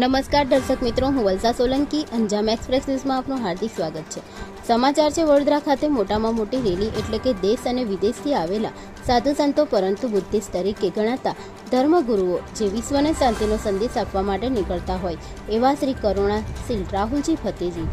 નમસ્કાર દર્શક મિત્રો, હું વલસા સોલંકી, અંજામ એક્સપ્રેસ ન્યૂઝમાં આપનું હાર્દિક સ્વાગત છે. સમાચાર છે વડોદરા ખાતે મોટામાં મોટી રેલી એટલે કે દેશ અને વિદેશથી આવેલા સાધુ સંતો પરંતુ બુદ્ધિસ્ટ તરીકે ગણાતા ધર્મગુરુઓ જે વિશ્વને શાંતિનો સંદેશ આપવા માટે નીકળતા હોય એવા શ્રી કરુણા શીલ રાહુલજી ફતેજી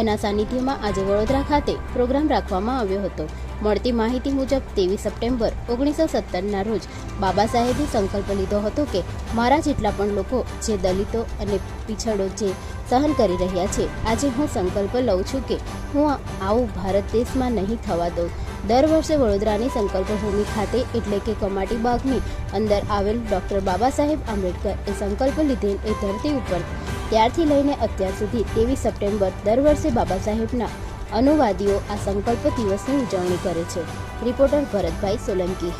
એના સાનિધ્યમાં આજે વડોદરા ખાતે પ્રોગ્રામ રાખવામાં આવ્યો હતો. મળતી માહિતી મુજબ ત્રેવીસ સપ્ટેમ્બર ઓગણીસો સત્તરના રોજ બાબા સાહેબે સંકલ્પ લીધો હતો કે મારા જેટલા પણ લોકો જે દલિતો અને પીછડો જે સહન કરી રહ્યા છે, આજે હું સંકલ્પ લઉં છું કે હું આવું ભારત દેશમાં નહીં થવા દઉં. દર વર્ષે વડોદરાની સંકલ્પભૂમિ ખાતે એટલે કે કમાટી બાગની અંદર આવેલ ડૉક્ટર બાબા સાહેબ આંબેડકર એ સંકલ્પ લીધેલ એ ધરતી ઉપર ત્યારથી લઈને અત્યાર સુધી ત્રેવીસ સપ્ટેમ્બર દર વર્ષે બાબા સાહેબના અનુવાદીઓ આ સંકલ્પ દિવસની ઉજવણી કરે છે. રિપોર્ટર ભરતભાઈ સોલંકી.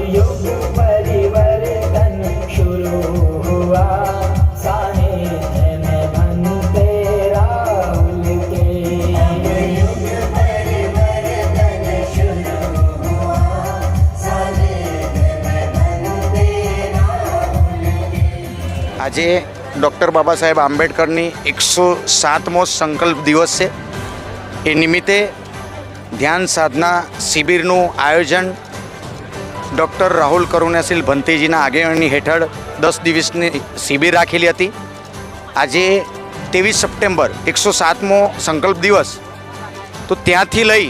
युग परिवर्तन शुरू हुआ सानिध्य में बनते राहुल के युग परिवर्तन शुरू हुआ सानिध्य में बनते આજે ડૉક્ટર બાબા સાહેબ આંબેડકરની એકસો સાતમો સંકલ્પ દિવસ છે એ નિમિત્તે ધ્યાન સાધના શિબિરનું આયોજન ડૉક્ટર રાહુલ કરુણાશીલ ભંતીજીના આગેવાની હેઠળ દસ દિવસની શિબિર રાખેલી હતી. આજે ત્રેવીસ સપ્ટેમ્બર, એકસો સાતમો સંકલ્પ દિવસ. તો ત્યાંથી લઈ,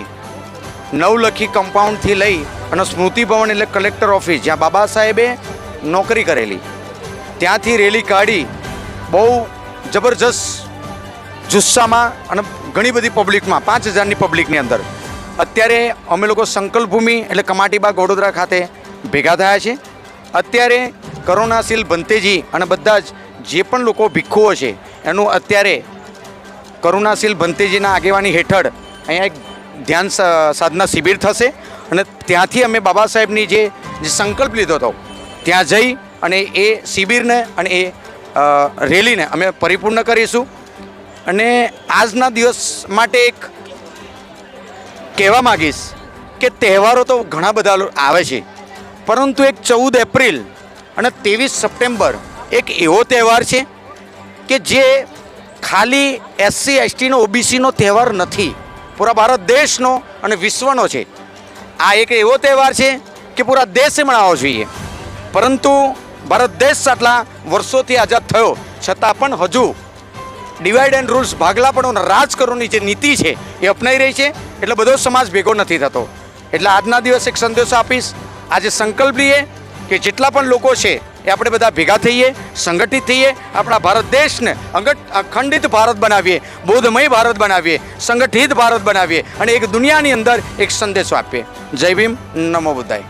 નવલખી કમ્પાઉન્ડથી લઈ અને સ્મૃતિ ભવન એટલે કલેક્ટર ઓફિસ, જ્યાં બાબા સાહેબે નોકરી કરેલી. ત્યાંથી રેલી કાઢી, બહુ જબરજસ્ત જુસ્સામાં અને ઘણી બધી પબ્લિકમાં, પાંચ હજારની પબ્લિકની અંદર. અત્યારે અમે લોકો સંકલ્પભૂમિ એટલે કમાટીબાગ વડોદરા ખાતે ભેગા થયા છે અત્યારે કરુણાશીલ ભંતેજી અને બધા જ જે પણ લોકો ભિક્ષુઓ છે, એનું અત્યારે કરુણાશીલ ભંતેજીના આગેવાની હેઠળ અહીંયા એક ધ્યાન સાધના શિબિર થશે અને ત્યાંથી અમે બાબા સાહેબની જે જે સંકલ્પ લીધો હતો, ત્યાં જઈ અને એ શિબિરને અને એ રેલીને અમે પરિપૂર્ણ કરીશું. અને આજના દિવસ માટે એક કહેવા માગીશ કે તહેવારો તો ઘણા બધા આવે છે. પરંતુ એક ચૌદ એપ્રિલ અને ત્રેવીસ સપ્ટેમ્બર એક એવો તહેવાર છે કે જે ખાલી એસસી એસટીનો ઓબીસીનો તહેવાર નથી. પૂરા ભારત દેશનો અને વિશ્વનો છે. આ એક એવો તહેવાર છે કે પૂરા દેશે મનાવવો જોઈએ. પરંતુ ભારત દેશ આટલા વર્ષોથી આઝાદ થયો છતાં પણ હજુ ડિવાઈડ એન્ડ રૂલ્સ ભાગલાપણો રાજ કરવાની જે નીતિ છે, એ અપનાઈ રહી છે. એટલે બધો સમાજ ભેગો નથી થતો. એટલે આજના દિવસે એક સંદેશો આપીશ. આજે સંકલ્પ લઈએ કે જેટલા પણ લોકો છે, એ આપણે બધા ભેગા થઈએ, સંગઠિત થઈએ, આપણા ભારત દેશને અંગત અખંડિત ભારત બનાવીએ, બોધમય ભારત બનાવીએ, સંગઠિત ભારત બનાવીએ અને એક દુનિયાની અંદર એક સંદેશો આપીએ. જય ભીમ, નમો બુદ્ધાય.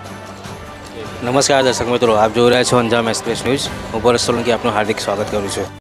નમસ્કાર દર્શક મિત્રો, આપ જોઈ રહ્યા છો અંજામ એક્સપ્રેસ ન્યૂઝ. હું ભરત સોલંકી આપનું હાર્દિક સ્વાગત કરું છું.